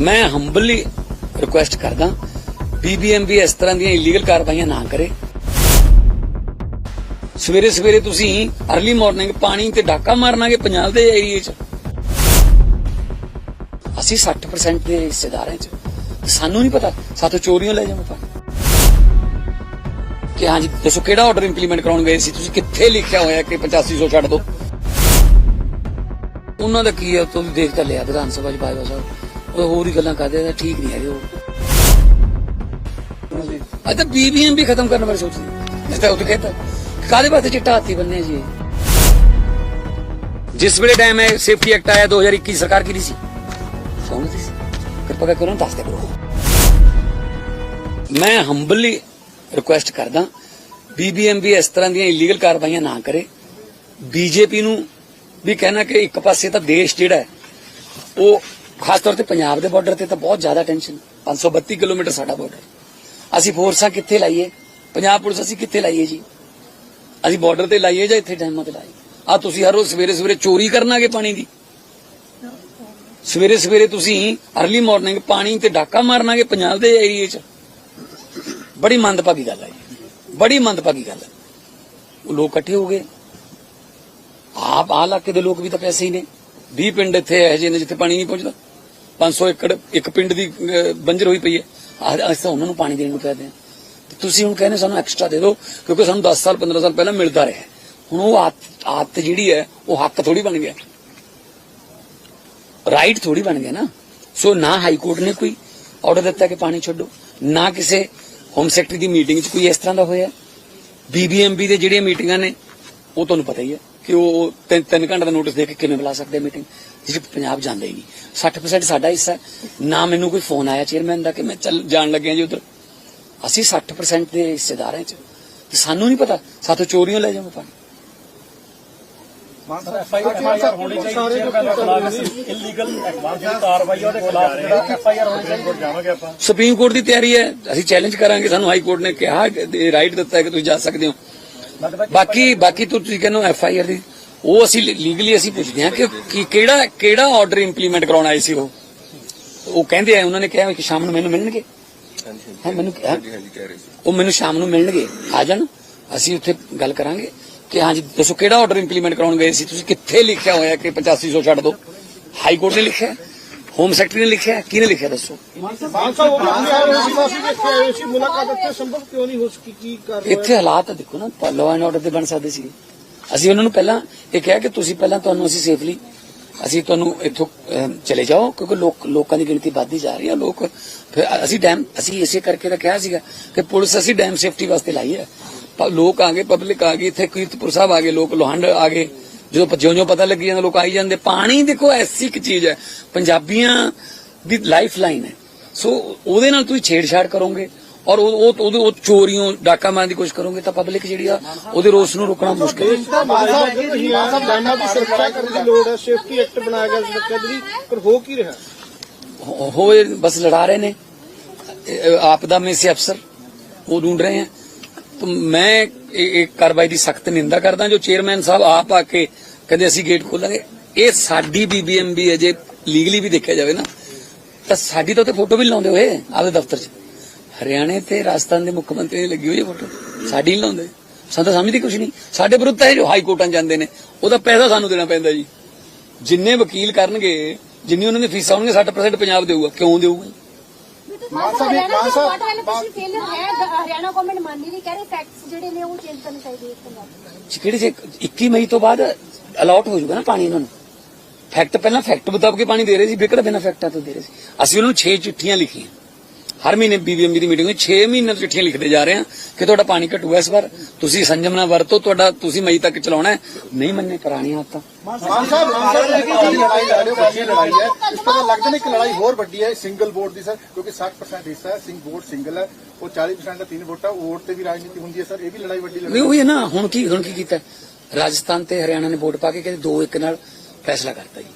ਮੈਂ ਹੰਬਲੀ ਰਿਕੁਐਸਟ ਕਰਦਾ ਬੀਬੀਐਮਬੀ ਇਸ ਤਰ੍ਹਾਂ ਦੀਆਂ ਇਲੀਗਲ ਕਾਰਵਾਈਆਂ ਨਾ ਕਰੇ। ਸਵੇਰੇ ਸਵੇਰੇ ਤੁਸੀਂ ਅਰਲੀ ਮਾਰਨਿੰਗ ਪਾਣੀ ਤੇ ਡਾਕਾ ਮਾਰਨਾਗੇ ਪੰਜਾਬ ਦੇ ਏਰੀਏ 'ਚ। ਅਸੀਂ 60% ਦੇ ਹਿੱਸੇਦਾਰ 'ਚ। ਸਾਨੂੰ ਨਹੀਂ ਪਤਾ, ਸਾਥੋਂ ਚੋਰੀਆਂ ਲੈ ਜਾਵਾਂ ਪਾਣੀ ਕਿ ਹਾਂਜੀ, ਦੱਸੋ ਕਿਹੜਾ ਆਰਡਰ ਇੰਪਲੀਮੈਂਟ ਕਰਾਉਣ ਗਏ ਸੀ? ਤੁਸੀਂ ਕਿੱਥੇ ਲਿਖਿਆ ਹੋਇਆ ਕਿ 8500 ਛੱਡ ਦਿਓ ਉਹਨਾਂ ਦਾ ਕੀ ਹੈ? ਤੁਸੀਂ ਦੇਖ ਤਾਂ ਲਿਆ ਵਿਧਾਨ ਸਭਾ ਚ ਬਾਜਵਾ ਸਾਹਿਬ। ਉਹ ਹੋਰ ਹੀ ਗੱਲਾਂ ਕਰਦੇ ਆ ਠੀਕ ਨਹੀਂ ਹੈਗੇ ਉਹ। ਅੱਜ ਤਾਂ ਬੀਬੀਐਮ ਵੀ ਖਤਮ ਕਰਨ ਬਾਰੇ ਸੋਚਦੇ ਜਿਸ ਤਰ੍ਹਾਂ ਉਹ ਕਹਿੰਦਾ ਕਾਦੇ ਵਾਸਤੇ ਚਿੱਟਾ ਹਾਥੀ ਬੰਨੇ ਜੀ ਜਿਸ ਵੇਲੇ ਟਾਈਮ ਹੈ ਸੇਫਟੀ ਐਕਟ ਆਇਆ 2021 ਸਰਕਾਰ ਕੀ ਸੀ? ਕੌਣ ਸੀ? ਕਿਰਪਾ ਕਰਕੇ ਉਹਨਾਂ ਨੂੰ ਦੱਸ ਦੇ ਕਰੋ। ਮੈਂ ਹੰਬਲੀ ਰਿਕੁਐਸਟ ਕਰਦਾ ਬੀਬੀਐਮ ਇਸ ਤਰ੍ਹਾਂ ਦੀਆਂ ਇਲੀਗਲ ਕਾਰਵਾਈਆਂ ਨਾ ਕਰੇ। ਬੀਜੇਪੀ ਨੂੰ ਵੀ ਕਹਿਣਾ ਕਿ ਇੱਕ ਪਾਸੇ ਤਾਂ ਦੇਸ਼ ਜਿਹੜਾ ਉਹ ਖਾਸ ਤੌਰ ਤੇ ਪੰਜਾਬ ਦੇ ਬਾਰਡਰ ਤੇ ਤਾਂ ਬਹੁਤ ਜ਼ਿਆਦਾ ਟੈਨਸ਼ਨ 532 ਕਿਲੋਮੀਟਰ ਸਾਡਾ ਬਾਰਡਰ ਅਸੀਂ ਫੋਰਸਾਂ ਕਿੱਥੇ ਲਾਈਏ? ਪੰਜਾਬ ਪੁਲਿਸ ਅਸੀਂ ਕਿੱਥੇ ਲਾਈਏ ਜੀ? ਅਸੀਂ ਬਾਰਡਰ ਤੇ ਲਾਈਏ ਜਾਂ ਇੱਥੇ ਡੈਮਾਂ ਤੇ ਲਾਈਏ? ਆ ਤੁਸੀਂ ਹਰ ਰੋਜ਼ ਸਵੇਰੇ ਸਵੇਰੇ ਚੋਰੀ ਕਰਨਾਗੇ ਪਾਣੀ ਦੀ? ਸਵੇਰੇ ਸਵੇਰੇ ਤੁਸੀਂ ਅਰਲੀ ਮਾਰਨਿੰਗ ਪਾਣੀ ਤੇ ਡਾਕਾ ਮਾਰਨਾਗੇ ਪੰਜਾਬ ਦੇ ਏਰੀਏ 'ਚ? ਬੜੀ ਮੰਦਭਾਗੀ ਗੱਲ ਹੈ ਜੀ। ਬੜੀ ਮੰਦਭਾਗੀ ਗੱਲ ਹੈ ਉਹ ਲੋਕ ਇਕੱਠੇ ਹੋ ਗਏ। ਆਪ ਆਹ ਇਲਾਕੇ ਦੇ ਲੋਕ ਵੀ ਤਾਂ ਪੈਸੇ ਹੀ ਨੇ। 20 ਪਿੰਡ ਇੱਥੇ ਇਹੋ ਜਿਹੇ ਨੇ ਜਿੱਥੇ ਪਾਣੀ ਨਹੀਂ ਪਹੁੰਚਦਾ। 500 ਏਕੜ, ਇੱਕ ਪਿੰਡ ਦੀ ਬੰਜਰ ਹੋਈ ਪਈ ਹੈ। ਅਸੀਂ ਤਾਂ ਉਹਨਾਂ ਨੂੰ ਪਾਣੀ ਦੇਣ ਨੂੰ ਪੈਦੇ ਹਾਂ। ਤੇ ਤੁਸੀਂ ਹੁਣ ਕਹਿੰਦੇ ਸਾਨੂੰ ਐਕਸਟਰਾ ਦੇ ਦਿਓ, ਕਿਉਂਕਿ ਸਾਨੂੰ 10 ਸਾਲ 15 ਸਾਲ ਪਹਿਲਾਂ ਮਿਲਦਾ ਰਿਹਾ ਹੁਣ ਉਹ ਆਦਤ ਆਦਤ ਜਿਹੜੀ ਹੈ, ਉਹ ਹੱਕ ਥੋੜੀ ਬਣ ਗਿਆ। ਰਾਈਟ ਥੋੜੀ ਬਣ ਗਿਆ ਨਾ। ਸੋ ਨਾ ਹਾਈ ਕੋਰਟ ਨੇ ਕੋਈ ਆਰਡਰ ਦਿੱਤਾ ਕਿ ਪਾਣੀ ਛੱਡੋ। ਨਾ ਕਿਸੇ ਹੋਮ ਸੈਕਟਰੀ ਦੀ ਮੀਟਿੰਗ 'ਚ ਕੋਈ ਇਸ ਤਰ੍ਹਾਂ ਦਾ ਹੋਇਆ। ਬੀਬੀਐਮਬੀ ਦੇ ਜਿਹੜੀਆਂ ਮੀਟਿੰਗਾਂ ਨੇ, ਉਹ ਤੁਹਾਨੂੰ ਪਤਾ ਹੀ ਹੈ। ਕਿ ਉਹ ਤਿੰਨ ਤਿੰਨ ਘੰਟੇ ਦਾ ਨੋਟਿਸ ਦੇ ਕੇ ਕਿਵੇਂ ਬੁਲਾ ਸਕਦੇ ਮੀਟਿੰਗ ਜਿਸ 'ਚ ਪੰਜਾਬ ਜਾਂਦਾ ਹੀ ਨਹੀਂ। 60% ਸਾਡਾ ਹਿੱਸਾ। ਨਾ ਮੈਨੂੰ ਕੋਈ ਫੋਨ ਆਇਆ ਚੇਅਰਮੈਨ ਦਾ ਕਿ ਮੈਂ ਚੱਲ ਜਾਣ ਲੱਗਿਆ ਜੀ ਉਧਰ। ਅਸੀਂ 60% ਦੇ ਹਿੱਸੇਦਾਰ 'ਚ। ਤੇ ਸਾਨੂੰ ਨਹੀਂ ਪਤਾ। ਸਾਥੋਂ ਚੋਰੀਆਂ ਲੈ ਜਾਵਾਂ ਪਾਣੀ ਜਿਹੜਾ ਸੁਪਰੀਮ ਕੋਰਟ ਦੀ ਤਿਆਰੀ ਹੈ। ਅਸੀਂ ਚੈਲੰਜ ਕਰਾਂਗੇ। ਸਾਨੂੰ ਹਾਈ ਕੋਰਟ ਨੇ ਕਿਹਾ ਰਾਈਟ ਦਿੱਤਾ ਹੈ ਕਿ ਤੁਸੀਂ ਜਾ ਸਕਦੇ ਹੋ। ਬਾਕੀ ਬਾਕੀ ਤੁਸੀਂ ਕਹਿੰਦੇ ਐਫ ਆਈ ਆਰ ਦੀ। ਉਹ ਅਸੀਂ ਲੀਗਲੀ ਅਸੀਂ ਪੁੱਛਦੇ ਹਾਂ ਕਿ ਕਿਹੜਾ ਕਿਹੜਾ ਆਰਡਰ ਇੰਪਲੀਮੈਂਟ ਕਰਾਉਣ ਆਏ ਸੀ ਉਹ? ਉਹ ਕਹਿੰਦੇ ਆ, ਉਹਨਾਂ ਨੇ ਕਿਹਾ ਕਿ ਸ਼ਾਮ ਨੂੰ ਮੈਨੂੰ ਮਿਲਣਗੇ। ਹੈ, ਮੈਨੂੰ ਉਹ ਮੈਨੂੰ ਸ਼ਾਮ ਨੂੰ ਮਿਲਣਗੇ। ਆ ਜਾਣ। ਅਸੀਂ ਉੱਥੇ ਗੱਲ ਕਰਾਂਗੇ ਕਿ ਹਾਂਜੀ, ਦੱਸੋ ਕਿਹੜਾ ਆਰਡਰ ਇੰਪਲੀਮੈਂਟ ਕਰਾਉਣ ਗਏ ਸੀ? ਤੁਸੀਂ ਕਿੱਥੇ ਲਿਖਿਆ ਹੋਇਆ ਕਿ 8500 ਛੱਡ ਦਿਓ ਹਾਈ ਕੋਰਟ ਨੇ ਲਿਖਿਆ। ਹੋਮ ਸੈਕਟਰੀ ਨੇ ਲਿਖਿਆ ਕਿਹਨੇ ਲਿਖਿਆ ਦੱਸੋ? ਇੱਥੇ ਹਾਲਾਤ ਦੇਖੋ ਨਾ ਲਾਅ ਐਂਡ ਆਰਡਰ ਤੇ ਬਣ ਸਕਦੇ ਸੀ ਅਸੀਂ ਉਹਨਾਂ ਨੂੰ ਪਹਿਲਾਂ ਇਹ ਕਿਹਾ ਕਿ ਤੁਸੀਂ ਪਹਿਲਾਂ ਤੁਹਾਨੂੰ ਅਸੀਂ ਸੇਫਲੀ ਅਸੀਂ ਤੁਹਾਨੂੰ ਇੱਥੋਂ ਚਲੇ ਜਾਓ, ਕਿਉਂਕਿ ਲੋਕ, ਲੋਕਾਂ ਦੀ ਗਿਣਤੀ ਵੱਧਦੀ ਜਾ ਰਹੀ ਹੈ ਲੋਕ ਫਿਰ ਅਸੀਂ ਡੈਮ ਅਸੀਂ ਇਸੇ ਕਰਕੇ ਤਾਂ ਕਿਹਾ ਸੀਗਾ ਕਿ ਪੁਲਿਸ ਅਸੀਂ ਡੈਮ ਸੇਫਟੀ ਵਾਸਤੇ ਲਾਈ ਹੈ। ਲੋਕ ਆ ਗਏ ਪਬਲਿਕ ਆ ਗਈ ਇੱਥੇ ਕੀਰਤਪੁਰ ਸਾਹਿਬ ਆ ਗਏ, ਲੋਕ ਲੋਹੰਡ ਆ ਗਏ। ਜਦੋਂ ਜਿਉਂ-ਜਿਉਂ ਪਤਾ ਲੱਗੀ ਜਾਂਦਾ ਲੋਕ ਆਈ ਜਾਂਦੇ ਪਾਣੀ ਦੇਖੋ ਐਸੀ ਇੱਕ ਚੀਜ਼ ਹੈ। ਪੰਜਾਬੀਆਂ ਦੀ ਲਾਈਫ ਲਾਈਨ ਹੈ। ਸੋ ਉਹਦੇ ਨਾਲ ਤੁਸੀਂ ਛੇੜਛਾੜ ਕਰੋਗੇ ਔਰ ਉਹ ਉਹਦੇ ਉਹ ਚੋਰੀਆਂ ਡਾਕਾ ਮਾਰਨ ਦੀ ਕੋਸ਼ਿਸ਼ ਕਰੋਗੇ ਤਾਂ ਪਬਲਿਕ ਜਿਹੜੀ ਆ ਉਹਦੇ ਰੋਸ ਨੂੰ ਰੋਕਣਾ ਮੁਸ਼ਕਿਲ ਹੈ। ਹੋਏ ਬਸ ਲੜਾ ਰਹੇ ਨੇ। ਆਪ ਦਾ ਮੇਸੇ ਅਫਸਰ ਉਹ ਢੂੰਡ ਰਹੇ ਹਨ ਮੈਂ ਇਹ ਕਾਰਵਾਈ ਦੀ ਸਖਤ ਨਿੰਦਾ ਕਰਦਾ ਜੋ ਚੇਅਰਮੈਨ ਸਾਹਿਬ ਆਪ ਆ ਕੇ ਕਹਿੰਦੇ ਅਸੀਂ ਗੇਟ ਖੋਲਾਂਗੇ। ਇਹ ਸਾਡੀ ਬੀਬੀਐਮਬੀ ਹੈ ਜੇ ਲੀਗਲੀ ਵੀ ਦੇਖਿਆ ਜਾਵੇ ਨਾ, ਤਾਂ ਸਾਡੀ ਤਾਂ ਉੱਤੇ ਫੋਟੋ ਵੀ ਨੀ ਲਾਉਂਦੇ ਹੋਏ, ਆਪਦੇ ਦਫ਼ਤਰ 'ਚ। ਹਰਿਆਣੇ ਤੇ ਰਾਜਸਥਾਨ ਦੇ ਮੁੱਖ ਮੰਤਰੀ ਦੀ ਲੱਗੀ ਹੋਈ ਹੈ ਫੋਟੋ ਸਾਡੀ ਨਹੀਂ ਲਾਉਂਦੇ। ਸਾਨੂੰ ਤਾਂ ਸਮਝਦੀ ਕੁਛ ਨਹੀਂ ਸਾਡੇ ਵਿਰੁੱਧ ਤਾਂ ਜੋ ਹਾਈ ਕੋਰਟਾਂ ਜਾਂਦੇ ਨੇ, ਉਹਦਾ ਪੈਸਾ ਸਾਨੂੰ ਦੇਣਾ ਪੈਂਦਾ ਜੀ। ਜਿੰਨੇ ਵਕੀਲ ਕਰਨਗੇ, ਜਿੰਨੀ ਉਹਨਾਂ ਦੀ ਫੀਸਾਂ ਹੋਣਗੀਆਂ 60% ਪੰਜਾਬ ਦੇਊਗਾ। ਕਿਉਂ ਦੇਊਗਾ ਮਾਨ ਸਾਹਿਬ, ਮਾਨ ਸਾਹਿਬ, ਤੁਸੀਂ ਫੇਲਰ ਹੈ ਹਰਿਆਣਾ ਗਵਰਨਮੈਂਟ ਮੰਨ ਨਹੀਂ ਰਹੀ ਕਹਿ ਰਹੇ ਫੈਕਟਸ ਜਿਹੜੇ ਨੇ ਉਹ ਚੇਂਜ ਕਰਨੇ ਚਾਹੀਦੇ ਇਸ ਪੰਜਾਬ ਕਿਹੜੇ ਜੇ 21 ਮਈ ਤੋਂ ਬਾਅਦ ਅਲਾਟ ਹੋ ਜਾਊਗਾ ਨਾ ਪਾਣੀ ਇਹਨਾਂ ਨੂੰ। ਫੈਕਟ ਪਹਿਲਾਂ ਫੈਕਟ ਮੁਤਾਬਕ ਪਾਣੀ ਦੇ ਰਹੇ ਸੀ ਵਿਕੜ ਬਿਨਾ ਫੈਕਟਾਂ ਤੋਂ ਦੇ ਰਹੇ ਸੀ। ਅਸੀਂ ਉਹਨਾਂ ਨੂੰ 6 ਚਿੱਠੀਆਂ ਲਿਖੀਆਂ। ਹਰ ਮਹੀਨੇ ਬੀਬੀਐਮਬੀ ਦੀ ਮੀਟਿੰਗ ਵਿੱਚ 6 ਮਹੀਨੇ ਤੋਂ ਚਿੱਠੀਆਂ ਲਿਖਦੇ ਜਾ ਰਹੇ ਹਾਂ ਕਿ ਤੁਹਾਡਾ ਪਾਣੀ ਘਟੂਗਾ ਇਸ ਵਾਰ ਤੁਸੀਂ ਸੰਜਮ ਨਾਲ ਵਰਤੋ ਤੁਹਾਡਾ ਤੁਸੀਂ ਮਈ ਤੱਕ ਚਲਾਉਣਾ ਹੈ। ਨਹੀਂ ਮੰਨੇ ਪੁਰਾਣੀਆਂ ਆਦਤਾਂ ਮਾਨ ਸਾਹਿਬ ਮਾਨ ਸਾਹਿਬ ਕਿ ਲੜਾਈ ਲੜ ਰਹੇ ਹੋ ਵੱਡੀ ਲੜਾਈ ਹੈ। ਇਸ ਤਰ੍ਹਾਂ ਲੱਗਦਾ ਨਹੀਂ ਕਿ ਲੜਾਈ ਹੋਰ ਵੱਡੀ ਹੈ ਸਿੰਗਲ ਵੋਟ ਦੀ ਸਰ ਕਿਉਂਕਿ 60% ਹਿੱਸਾ ਹੈ ਸਿੰਗ ਵੋਟ ਸਿੰਗਲ ਹੈ। ਉਹ 40% ਦਾ ਤਿੰਨ ਵੋਟਾਂ ਵੋਟ ਤੇ ਵੀ ਰਾਜਨੀਤੀ ਹੁੰਦੀ ਹੈ ਸਰ ਇਹ ਵੀ ਲੜਾਈ ਵੱਡੀ ਨਹੀਂ ਲੜਾਈ ਉਹ ਹੈ ਨਾ ਹੁਣ ਕੀ ਹੁਣ ਕੀ ਕੀਤਾ? ਰਾਜਸਥਾਨ ਤੇ ਹਰਿਆਣਾ ਨੇ ਵੋਟ ਪਾ ਕੇ ਕਹਿੰਦੇ ਦੋ ਇੱਕ ਨਾਲ ਫੈਸਲਾ ਕਰਤਾ ਜੀ।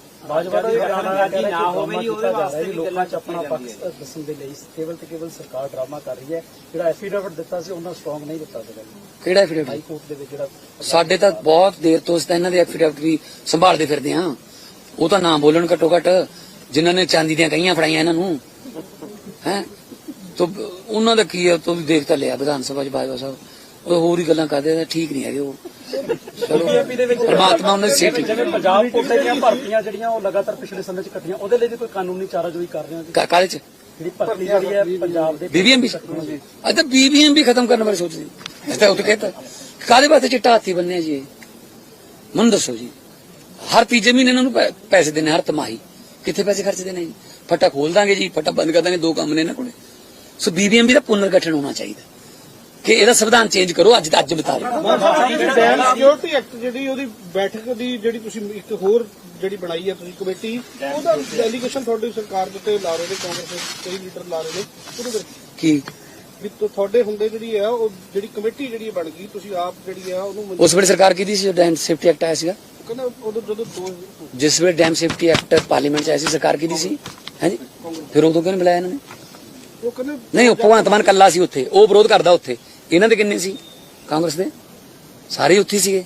ਭਾਜਪਾ ਦਾ ਇਹ ਬਿਆਨ ਆਇਆ ਕਿ ਨਾ ਹੋਵੇ ਜੀ ਉਹਦੇ ਵਾਸਤੇ ਵੀ ਲੋਕਾਂ 'ਚ ਆਪਣਾ ਪੱਖ ਦੱਸਣ ਦੇ ਲਈ ਕੇਵਲ ਤੇ ਕੇਵਲ ਸਰਕਾਰ ਡਰਾਮਾ ਕਰ ਰਹੀ ਹੈ। ਜਿਹੜਾ ਐਫੀਡੇਵਿਟ ਦਿੱਤਾ ਸੀ ਉਹਨਾਂ ਸਟਰੋਂਗ ਨਹੀਂ ਦਿੱਤਾ ਸੀਗਾ ਕਿਹੜਾ ਹਾਈ ਐਫੀਡੇਵਿਟ ਕੋਰਟ ਦੇ ਵਿੱਚ ਜਿਹੜਾ ਸਾਡੇ ਤਾਂ ਬਹੁਤ ਦੇਰ ਤੋਂ ਇਹਨਾਂ ਦੇ ਐਫੀਡੇਵਿਟ ਵੀ ਸੰਭਾਲਦੇ ਫਿਰਦੇ ਹਾਂ। ਉਹ ਤਾਂ ਨਾ ਬੋਲਣ ਘੱਟੋ ਘੱਟ ਜਿਨ੍ਹਾਂ ਨੇ ਚਾਂਦੀ ਦੀਆਂ ਕਹੀਆਂ ਫੜਾਈਆਂ ਇਹਨਾਂ ਨੂੰ। ਹੈ? ਤੋ ਉਹਨਾਂ ਦਾ ਕੀ ਹੈ? ਤੋ ਵੀ ਦੇਖ ਤਾਂ ਲਿਆ ਵਿਧਾਨ ਸਭਾ ਚ ਬਾਜਵਾ ਸਾਹਿਬ। ਉਹ ਹੋਰ ਹੀ ਗੱਲਾਂ ਕਰਦੇ ਆ ਠੀਕ ਨਹੀਂ ਹੈਗੇ ਉਹ। ਬੀਜੇਪੀ ਦੇ ਵਿੱਚ ਪਰਮਾਤਮਾ ਉਹਨਾਂ ਦੀ ਸਿਹਤ ਠੀਕ ਜਿਵੇਂ ਪੰਜਾਬ ਕੋਟੇ ਦੀਆਂ ਭਰਤੀਆਂ ਜਿਹੜੀਆਂ ਉਹ ਲਗਾਤਾਰ ਪਿਛਲੇ ਸਮੇਂ 'ਚ ਕੱਟੀਆਂ ਉਹਦੇ ਲਈ ਵੀ ਕੋਈ ਕਾਨੂੰਨੀ ਚਾਰਾਜੋਈ ਕਰ ਰਹੇ ਹੋ ਜੀ? ਕਾ- ਕਾਹਦੇ ਚ ਜਿਹੜੀ ਭਰਤੀ ਜਿਹੜੀ ਹੈ ਪੰਜਾਬ ਦੇ ਬੀਬੀਐਮ ਵੀ ਅੱਛਾ ਬੀਬੀਐਮ ਵੀ ਖਤਮ ਕਰਨ ਬਾਰੇ ਸੋਚਦੀ ਅੱਛਾ ਉਹ ਤਾਂ ਕਹਿੰਦਾ ਕਾਦੇ ਵਾਸਤੇ ਚਿੱਟਾ ਹਾਥੀ ਬੰਨਿਆ ਜੀ? ਮੈਨੂੰ ਦੱਸੋ ਜੀ। ਹਰ ਤੀਜੇ ਮਹੀਨੇ ਇਹਨਾਂ ਨੂੰ ਪੈਸੇ ਦੇਣੇ ਹਰ ਤਿਮਾਹੀ। ਕਿੱਥੇ ਪੈਸੇ ਖਰਚ ਦੇਣੇ ਜੀ? ਫਟਾ ਖੋਲ ਦਾਂਗੇ ਜੀ ਫਟਾ ਬੰਦ ਕਰ ਦਾਂਗੇ ਦੋ ਕੰਮ ਨੇ ਇਹਨਾਂ ਕੋਲੇ। ਸੋ ਬੀਬੀਐਮ ਵੀ ਦਾ ਪੁਨਰ ਗਠਨ ਹੋਣਾ ਚਾਹੀਦਾ। ਕਿ ਇਹਦਾ ਸੰਵਿਧਾਨ ਚੇਂਜ ਕਰੋ ਅੱਜ ਦਾ ਅੱਜ ਬਤਾ ਰਹੇ ਡੈਮ ਸਿਕਿਉਰਿਟੀ ਐਕਟ ਜਿਹੜੀ ਉਹਦੀ ਬੈਠਕ ਦੀ ਜਿਹੜੀ ਤੁਸੀਂ ਇੱਕ ਹੋਰ ਜਿਹੜੀ ਬਣਾਈ ਹੈ ਤੁਸੀਂ ਕਮੇਟੀ ਉਹਦਾ ਐਲੀਗੇਸ਼ਨ ਤੁਹਾਡੀ ਸਰਕਾਰ ਦੇ ਉੱਤੇ ਲਾ ਰਹੇ ਨੇ ਕਾਂਗਰਸ ਦੇ ਕਈ ਲੀਡਰ ਲਾ ਰਹੇ ਨੇ ਉਹਦੇ ਵਿੱਚ ਕੀ? ਵੀ ਤੁ- ਤੁਹਾਡੇ ਹੁੰਦੇ ਜਿਹੜੀ ਹੈ ਉਹ ਜਿਹੜੀ ਕਮੇਟੀ ਜਿਹੜੀ ਬਣ ਗਈ ਤੁਸੀਂ ਆਪ ਜਿਹੜੀ ਆ ਉਹਨੂੰ ਮਨਜ਼ੂਰ- ਉਸ ਵੇਲੇ ਸਰਕਾਰ ਕੀਤੀ ਸੀ ਡੈਮ ਸੇਫਟੀ ਐਕਟ ਆਇਆ ਸੀਗਾ? ਕਹਿੰਦਾ ਉਦੋਂ ਜਦੋਂ ਦੋ ਜਿਸ ਵੇਲੇ ਡੈਮ ਸੇਫਟੀ ਐਕਟ ਪਾਰਲੀਮੈਂਟ ਚ ਆਇਆ ਸੀ ਸਰਕਾਰ ਕੀਤੀ ਸੀ? ਹਾਂਜੀ? ਫਿਰ ਉਦੋਂ ਕਿਉਂ ਨੀ ਬੁਲਾਇਆ ਇਹਨਾਂ ਨੇ? ਉਹ ਕਹਿੰਦੇ ਨਹੀਂ ਉਹ ਭਗਵੰਤ ਮਾਨ ਕੱਲਾ ਸੀ ਉੱਥੇ ਉਹ ਵਿਰੋਧ ਕਰਦਾ ਉੱਥੇ। ਇਹਨਾਂ ਦੇ ਕਿੰਨੇ ਸੀ? ਕਾਂਗਰਸ ਦੇ? ਸਾਰੇ ਉੱਥੇ ਸੀਗੇ।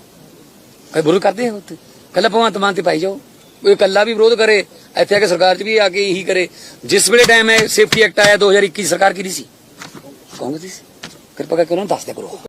ਕਈ ਵਿਰੋਧ ਕਰਦੇ ਆ ਉੱਥੇ। ਕੱਲਾ ਭਗਵੰਤ ਮਾਨ ਤੇ ਪਾਈ ਜਾਓ। ਕੋਈ ਇਕੱਲਾ ਵੀ ਵਿਰੋਧ ਕਰੇ, ਇੱਥੇ ਆ ਕੇ ਸਰਕਾਰ 'ਚ ਵੀ ਆ ਕੇ ਇਹੀ ਕਰੇ। ਜਿਸ ਵੇਲੇ ਟਾਈਮ ਹੈ ਸੇਫਟੀ ਐਕਟ ਆਇਆ 2021 ਸਰਕਾਰ ਕਿਹਦੀ ਸੀ? ਕਾਂਗਰਸ ਦੀ ਸੀ। ਕਿਰਪਾ ਕਰਕੇ ਉਹਨਾਂ ਨੂੰ ਦੱਸ ਦਿਆ ਕਰੋ।